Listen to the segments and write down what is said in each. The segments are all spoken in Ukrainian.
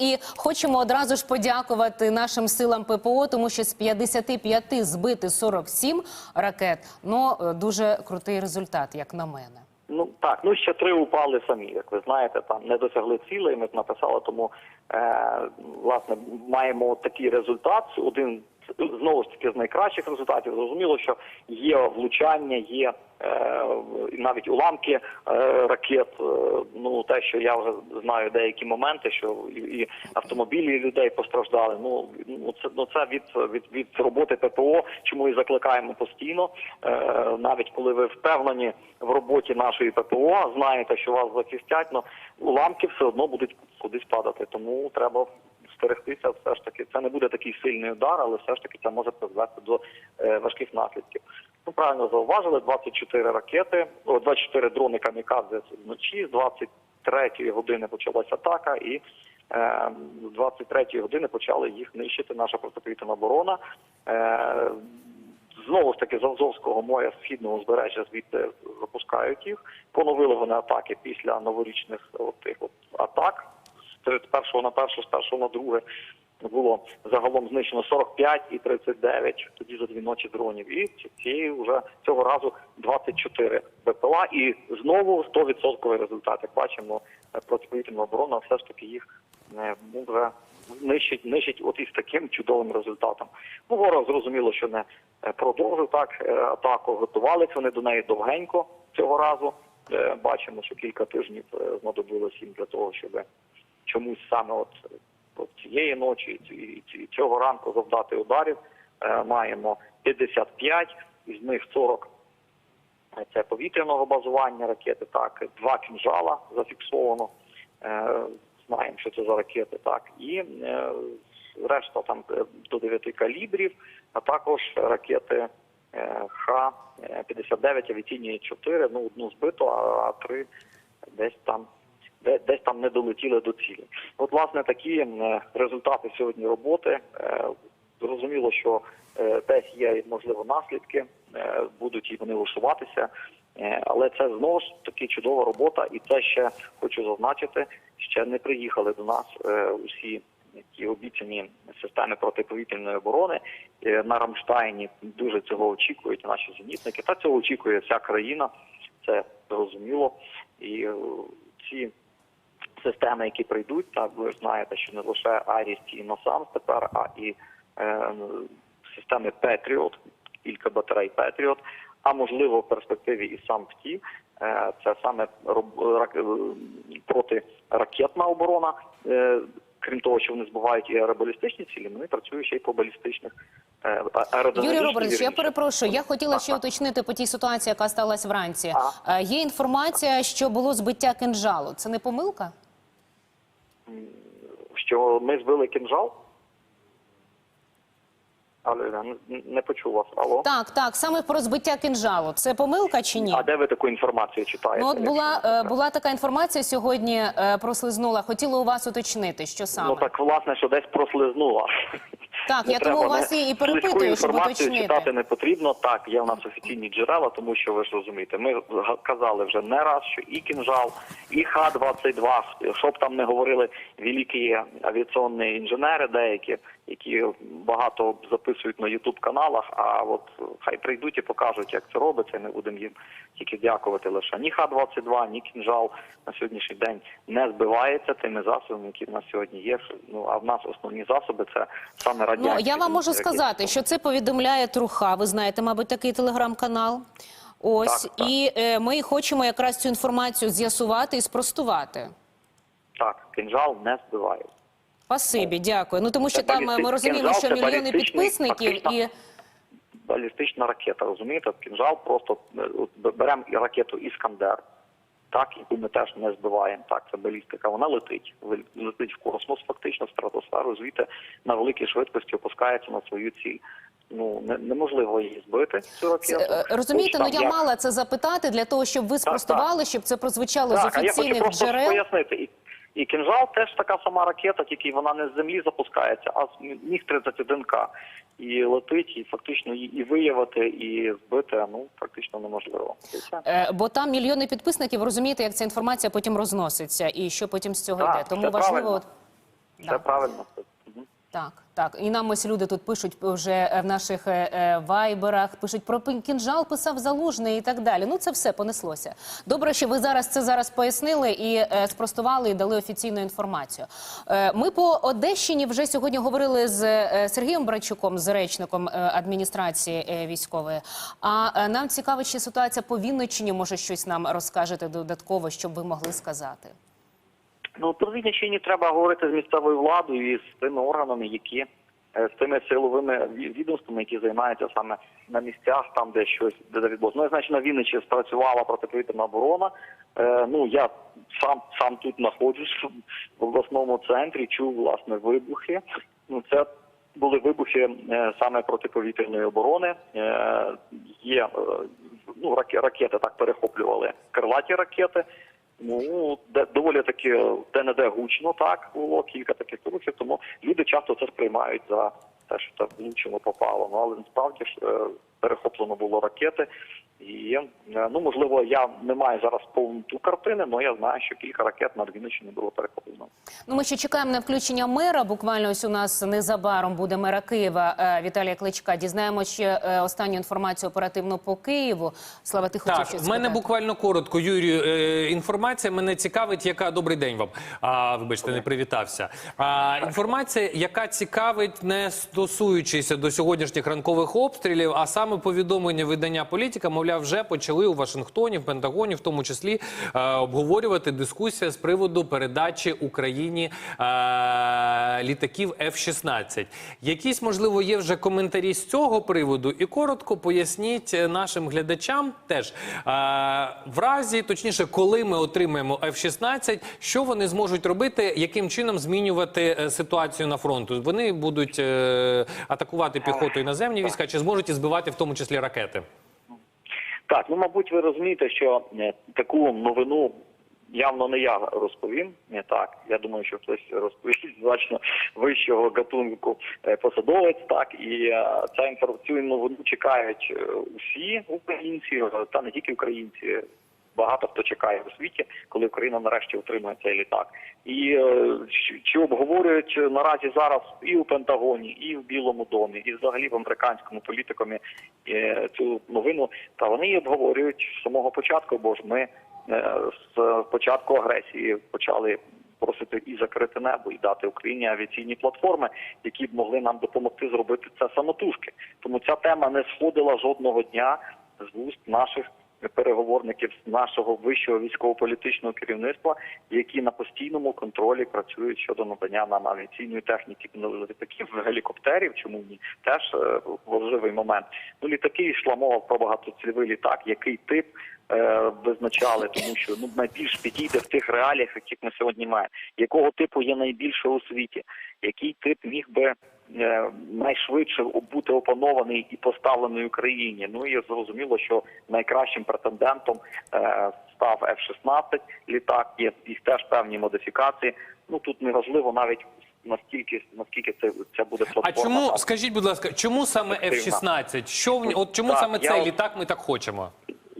І хочемо одразу ж подякувати нашим силам ППО, тому що з 55 збити 47 ракет. Ну е, дуже крутий результат, як на мене. Ну так, ну ще три упали самі, як ви знаєте, там не досягли цілей. Ми написали, тому е, власне маємо такий результат. Один знову ж таки з найкращих результатів. Зрозуміло, що є влучання, є е, навіть уламки е, ракет. Е, ну те, що я вже знаю деякі моменти, що і, і автомобілі людей постраждали. Ну ну це ну це від від від роботи ППО, чому і закликаємо постійно. Е, навіть коли ви впевнені в роботі нашої ППО, знаєте, що вас захистять, но уламки все одно будуть кудись падати. Тому треба стерегтися. Все ж таки, це не буде такий сильний удар, але все ж таки це може призвести до е, важких наслідків. Ну правильно зауважили, 24 ракети, о, 24 дрони камікадзе вночі. З 23 години почалася атака, і е, з 23 години почали їх нищити. Наша протиповітряна оборона. Е, Знову ж таки з Азовського моря східного узбережжя звідти запускають їх. Поновили вони атаки після новорічних от тих от атак з першого на перше, з першого на друге було загалом знищено 45 і 39, тоді за дві ночі дронів. І цієї вже цього разу 24 БПЛА і знову 100% результат. Як бачимо, е, протиповітряна оборона все ж таки їх е, ну, вже нищить, нищить от із таким чудовим результатом. Ну, ворог зрозуміло, що не е, продовжив так е, атаку, готувалися вони до неї довгенько цього разу. Е, Бачимо, що кілька тижнів е, знадобилось їм для того, щоб чомусь саме от, от цієї ночі і, цього ранку завдати ударів. Е, маємо 55, із них 40 це повітряного базування ракети, так, два кінжала зафіксовано. Е, знаємо, що це за ракети, так, і е, решта там до 9 калібрів, а також ракети е, Х-59 авіаційні 4, ну одну збито, а, три десь там десь там не долетіли до цілі. От, власне, такі е, результати сьогодні роботи. Е, Зрозуміло, що е, десь є можливо наслідки, будуть і вони усуватися, Е, але це знову ж таки чудова робота, і це ще хочу зазначити, ще не приїхали до нас усі ті обіцяні системи протиповітряної оборони на Рамштайні. Дуже цього очікують наші зенітники. Та цього очікує вся країна. Це зрозуміло. І ці системи, які прийдуть, так ви ж знаєте, що не лише Аріс і Насамс тепер, а і е, системи Петріот, кілька батарей Петріот, а можливо в перспективі і сам ПТІ. Е, це саме роб- рак- е, протиракетна оборона. Е, крім того, що вони збивають і аеробалістичні цілі, вони працюють ще й по балістичних е, Юрій Робертович, я перепрошую. Я хотіла ще уточнити по тій ситуації, яка сталася вранці. Е, Є інформація, що було збиття кинжалу. Це не помилка? Що ми збили кінжал. Але не, почув вас. Алло. Так, так, саме про збиття кинжалу. Це помилка чи ні? А де ви таку інформацію читаєте? Ну, от була, не е, була така інформація сьогодні е, прослизнула. Хотіла у вас уточнити, що саме. Ну так власне, що десь прослизнула. Так, Не я тому треба, у вас і- перепитую, щоб уточнити. читати не потрібно. Так, є в нас офіційні джерела, тому що ви ж розумієте, ми казали вже не раз, що і кінжал, і Х-22, що б там не говорили великі авіаційні інженери деякі, які багато записують на Ютуб каналах. А от хай прийдуть і покажуть, як це робиться. і Ми будемо їм тільки дякувати лише. Ні Х-22, ні кінжал на сьогоднішній день не збивається тими засобами, які в нас сьогодні є. Ну а в нас основні засоби це саме Ну радянські. я вам можу які- сказати, що це повідомляє Труха. Ви знаєте, мабуть, такий телеграм-канал. Ось Так, так. і е, ми хочемо якраз цю інформацію з'ясувати і спростувати. Так, кинжал не збиває. Спасибі, дякую. Ну тому що Це там е, ми розуміємо, кинжал, що мільйони підписників фактично. і Балістична ракета, розумієте? Кинжал просто е, беремо ракету Іскандер, так, яку ми теж не збиваємо. Так, це балістика. Вона летить, летить в космос, фактично в стратосферу, звідти на великій швидкості опускається на свою ціль. Ну не, неможливо її збити. Цю ракету е, розумієте, Хоч ну там я як- мала це запитати для того, щоб ви спростували, щоб це прозвучало з Так, а я хочу просто джерел. пояснити. І, кінжал теж така сама ракета, тільки вона не з землі запускається, а з міг 31К. І летить, і фактично її і виявити, і збити ну практично неможливо. Е, Бо там мільйони підписників, розумієте, як ця інформація потім розноситься і що потім з цього Так, йде. Тому це важливо. правильно. Все правильно. Так, так. І нам ось люди тут пишуть вже е, в наших е, е, вайберах, пишуть про кінжал, писав залужний і так далі. Ну це все понеслося. Добре, що ви зараз це зараз пояснили і е, спростували і дали офіційну інформацію. Е, ми по Одещині вже сьогодні говорили з е, Сергієм Брачуком, з речником е, адміністрації е, військової. А е, нам цікава ще ситуація по Вінниччині. Може, щось нам розкажете додатково, щоб ви могли сказати. Ну, про Вінниччині треба говорити з місцевою владою і з тими органами, які е, з тими силовими ві- відомствами, які займаються саме на місцях, там де щось де відбулося. Ну, я значить, на Вінниччині спрацювала протиповітряна оборона. Е, ну я сам сам тут знаходжусь в обласному центрі, чув власне вибухи. Ну це були вибухи е, саме протиповітряної оборони. Е, є е, ну раке- ракети так перехоплювали крилаті ракети. Ну, де доволі таки де не де гучно, так було кілька таких рухів, тому люди часто це сприймають за те, що там в іншому попало. Ну але насправді ж е, перехоплено було ракети. І е, ну можливо, я не маю зараз повну ту картини, але я знаю, що кілька ракет над Вінниччиною було перехоплено. Ну, ми ще чекаємо на включення мера. Буквально ось у нас незабаром буде мера Києва е, Віталія Кличка. Дізнаємося ще е, останню інформацію оперативно по Києву. Слава, ти хотів Так, щось в мене сказати? буквально коротко, Юрію, е, інформація мене цікавить, яка добрий день вам. А, вибачте, не привітався. А, інформація, яка цікавить, не стосуючись до сьогоднішніх ранкових обстрілів, а саме повідомлення видання політика, мовляв, вже почали у Вашингтоні, в Пентагоні, в тому числі е, обговорювати дискусія з приводу передачі Україні е, літаків F-16. Якісь, можливо, є вже коментарі з цього приводу, і коротко поясніть е, нашим глядачам теж в разі, точніше, коли ми отримаємо F-16, що вони зможуть робити, яким чином змінювати ситуацію на фронту. Вони будуть атакувати піхоту і наземні війська, чи зможуть і збивати в тому числі ракети. Так, ну мабуть, ви розумієте, що е, таку новину явно не я розповім. Не так. Я думаю, що хтось розповість значно вищого гатунку е, посадовець. Так і е, ця інформаційну новину чекають усі українці, та не тільки українці. Багато хто чекає у світі, коли Україна нарешті отримає цей літак. І е, чи- обговорюють наразі зараз і у Пентагоні, і в Білому домі, і взагалі в американському політикумі е, цю новину. Та вони її обговорюють з самого початку, бо ж ми е, з початку агресії почали просити і закрити небо, і дати Україні авіаційні платформи, які б могли нам допомогти зробити це самотужки. Тому ця тема не сходила жодного дня з вуст наших переговорників з нашого вищого військово-політичного керівництва, які на постійному контролі працюють щодо надання нам авіаційної техніки літаків, гелікоптерів. Чому ні? Теж е, важливий момент. Ну літаки йшла мова про багатоцільовий літак, який тип. е, Визначали, тому що ну найбільш підійде в тих реаліях, яких ми сьогодні маємо. Якого типу є найбільше у світі? Який тип міг би найшвидше бути опанований і поставлений Україні? Ну і зрозуміло, що найкращим претендентом е, став F-16 літак. Є їх теж певні модифікації. Ну тут неважливо навіть наскільки наскільки це це буде А чому скажіть, будь ласка, чому саме F-16? Що в от чому Так, саме цей от- літак ми так хочемо?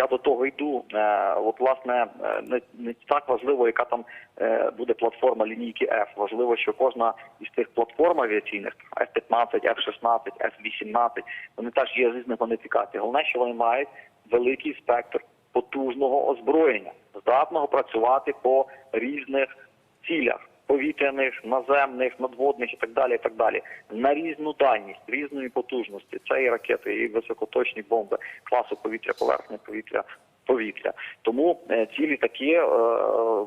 Я до того йду. Е, от власне е, не, не так важливо, яка там е, буде платформа лінійки F. Важливо, що кожна із цих платформ авіаційних F-15, F-16, F-18, вони теж є різних модифікацій. Головне, що вони мають великий спектр потужного озброєння, здатного працювати по різних цілях. Повітряних, наземних, надводних і так далі, і так далі, на різну дальність, різної потужності. Це і ракети, і високоточні бомби класу повітря, поверхня повітря, повітря. Тому е, ці літаки е,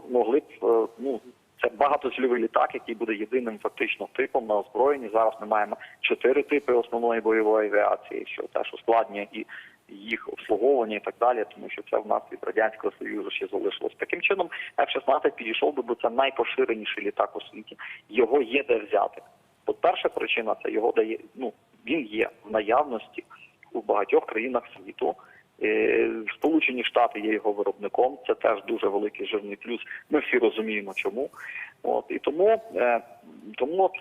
могли б е, ну. Це багатоцільовий літак, який буде єдиним фактично типом на озброєнні. Зараз ми маємо чотири типи основної бойової авіації, що теж ускладнює і їх обслуговування і так далі, тому що це в нас від радянського союзу ще залишилось. Таким чином, F-16 підійшов би, бо це найпоширеніший літак у світі. Його є де взяти. От перша причина це його дає. Ну він є в наявності у багатьох країнах світу. Е, Сполучені Штати є його виробником. Це теж дуже великий жирний плюс. Ми всі розуміємо, чому. От і тому, е, тому от,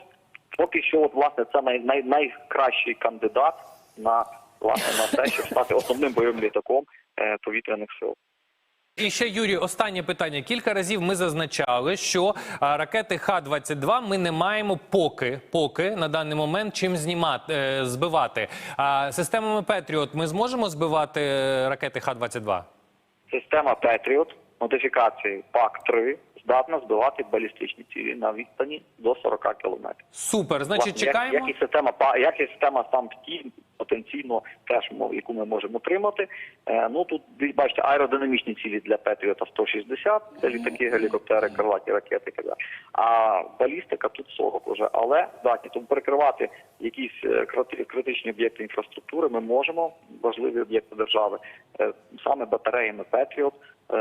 поки що, от власне, це най, най, найкращий кандидат на власне на те, щоб стати основним бойовим літаком е, повітряних сил. І ще Юрій, останнє питання. Кілька разів ми зазначали, що а, ракети Х-22 ми не маємо поки, поки на даний момент чим знімати, е, збивати. А системами Петріот ми зможемо збивати е, ракети Х-22? Система Patriot модифікації ПАК-3 здатна збивати балістичні цілі на відстані до 40 кілометрів. Супер. Значить, Власне, як- чекаємо. Як, і система як і система сам потенційно теж яку ми можемо отримати. Е, ну тут бачите аеродинамічні цілі для Петріота 160, це літаки, гелікоптери, крилаті ракети. і. А балістика тут 40 вже, але здатні тому перекривати якісь е, критичні об'єкти інфраструктури. Ми можемо важливі об'єкти держави е, саме батареями Петріот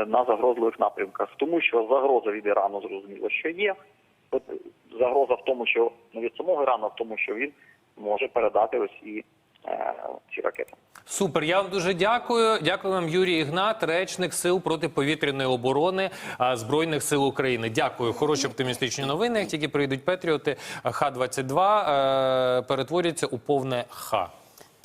на загрозливих напрямках, тому що загроза від Ірану зрозуміло, що є. От загроза в тому, що не від самого Ірану, а в тому, що він може передати Росії ці ракети. Супер, я вам дуже дякую. Дякую вам, Юрій Ігнат, речник сил протиповітряної оборони Збройних сил України. Дякую. Хороші оптимістичні новини. Як тільки прийдуть Петріоти, Х-22 перетворюється перетворяться у повне Х.